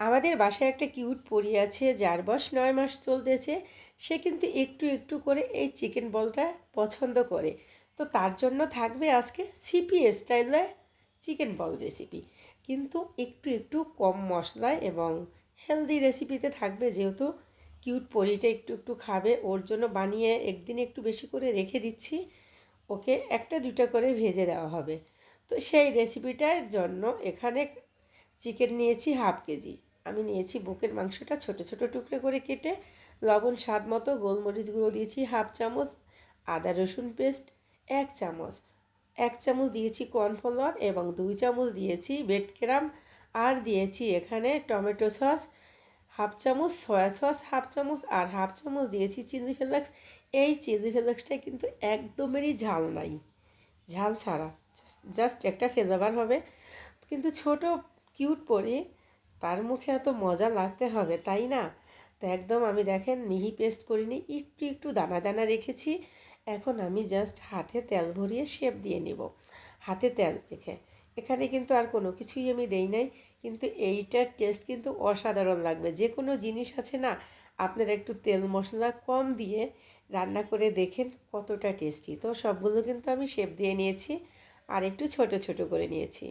আমাদের বাসায় একটা কিউট পরি আছে, যার বয়স নয় মাস চলতেছে। সে কিন্তু একটু একটু করে এই চিকেন বলটা পছন্দ করে। তো তার জন্য থাকবে আজকে সিপি স্টাইলে চিকেন বল রেসিপি কিন্তু একটু একটু কম মশলায় এবং হেলদি রেসিপিতে থাকবে, যেহেতু কিউট পরিটা একটু একটু খাবে। ওর জন্য বানিয়ে একদিন একটু বেশি করে রেখে দিচ্ছি। ওকে একটা দুটা করে ভেজে দেওয়া হবে। তো সেই রেসিপিটার জন্য এখানে চিকেন নিয়েছি হাফ কেজি। আমি নিয়েছি বুকের মাংসটা, ছোট ছোট টুকরো করে কেটে লবণ, স্বাদ মতো গোলমরিচ গুঁড়ো দিয়েছি, হাফ চামচ আদা রসুন পেস্ট, এক চামচ এক চামচ দিয়েছি কর্নফ্লাওয়ার এবং দুই চামচ দিয়েছি বেডক্রাম আর দিয়েছি এখানে টমেটো সস, হাফ চামচ সয়া সস, হাফ চামচ আর হাফ চামচ দিয়েছি চিলি ফ্লেক্স। এই চিলি ফ্লেক্সটা কিন্তু একদমেরই ঝাল নাই, ঝাল ছাড়া, জাস্ট একটা ফ্লেভার হবে। কিন্তু ছোট কিউট পরে তার মুখে এত মজা লাগতে হবে, তাই না? তো একদম আমি দেখেন মিহি পেস্ট করিনি, একটু একটু দানা দানা রেখেছি। এখন আমি জাস্ট হাতে তেল ভরিয়ে শেপ দিয়ে নিব। হাতে তেল রেখে এখানে কিন্তু আর কোনো কিছুই আমি দেই নাই, কিন্তু এইটার টেস্ট কিন্তু অসাধারণ লাগবে। যে কোনো জিনিস আছে না, আপনারা একটু তেল মশলা কম দিয়ে রান্না করে দেখেন কতটা টেস্টি তো সবগুলো কিন্তু আমি শেপ দিয়ে নিয়েছি, আর একটু ছোট ছোট করে নিয়েছি।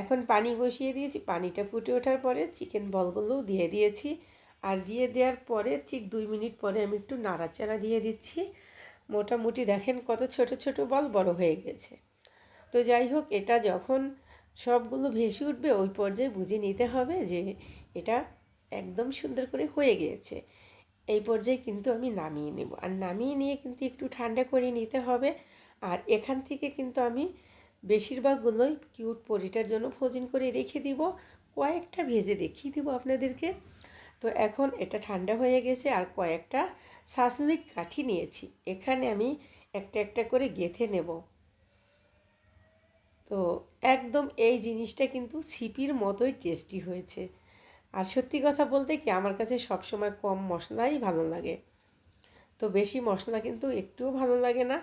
এখন পানি বসিয়ে দিয়েছি। পানিটা ফুটে ওঠার পরে চিকেন বলগুলোও দিয়ে দিয়েছি। আর দিয়ে দেওয়ার পরে ঠিক দুই মিনিট পরে আমি একটু নাড়াচাড়া দিয়ে দিচ্ছি। মোটামুটি দেখেন কত ছোট ছোট বল বড় হয়ে গেছে। তো যাই হোক, এটা যখন সবগুলো ভেসে উঠবে ওই পর্যায়ে বুঝে নিতে হবে যে এটা একদম সুন্দর করে হয়ে গিয়েছে। এই পর্যায়ে কিন্তু আমি নামিয়ে নেব। আর নামিয়ে নিয়ে কিন্তু একটু ঠান্ডা করে নিতে হবে। আর এখান থেকে কিন্তু আমি বেশিরভাগগুলোই কিউট পরিটার জন্য ফোজিন করে রেখে দিব। কয়েকটা ভেজে দেখিয়ে দিব আপনাদেরকে। তো এখন এটা ঠান্ডা হয়ে গেছে আর কয়েকটা সাসলিক কাঠি নিয়েছি। এখানে আমি একটা একটা করে গেথে নেব। তো একদম এই জিনিসটা কিন্তু ছিপির মতোই টেস্টি হয়েছে। আর সত্যি কথা বলতে কি, আমার কাছে সবসময় কম মশলাই ভালো লাগে। তো বেশি মশলা কিন্তু একটুও ভালো লাগে না।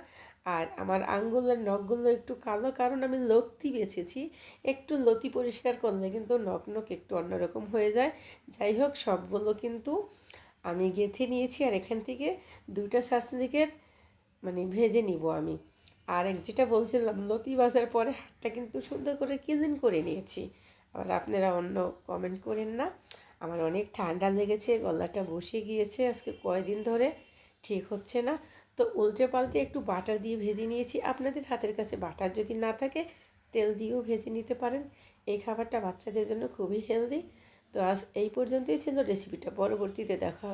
আর আমার আঙ্গুলের নখগুলো একটু কালো কারণ আমি লতি বেছেছি। একটু লতি পরিষ্কার করলে কিন্তু নখ নখ একটু অন্যরকম হয়ে যায়। যাই হোক, সবগুলো কিন্তু আমি গেঁথে নিয়েছি আর এখান থেকে দুইটা শাসলিকের মানে ভেজে নিব আমি। আর এক যেটা বলছিলাম, লতি বাজার পরে হাতটা কিন্তু সুন্দর করে ক্লিন করে নিয়েছি। আবার আপনারা অন্য কমেন্ট করেন না। আমার অনেক ঠান্ডা লেগেছে, গলাটা বসে গিয়েছে। আজকে কয়দিন ধরে ঠিক হচ্ছে না। তো উল্টে পাল্টে একটু বাটার দিয়ে ভেজে নিয়েছি। আপনাদের হাতের কাছে বাটার যদি না থাকে, তেল দিয়েও ভেজে নিতে পারেন। এই খাবারটা বাচ্চাদের জন্য খুবই হেলদি তো আজ এই পর্যন্তই ছিল। রেসিপিটা পরবর্তীতে দেখা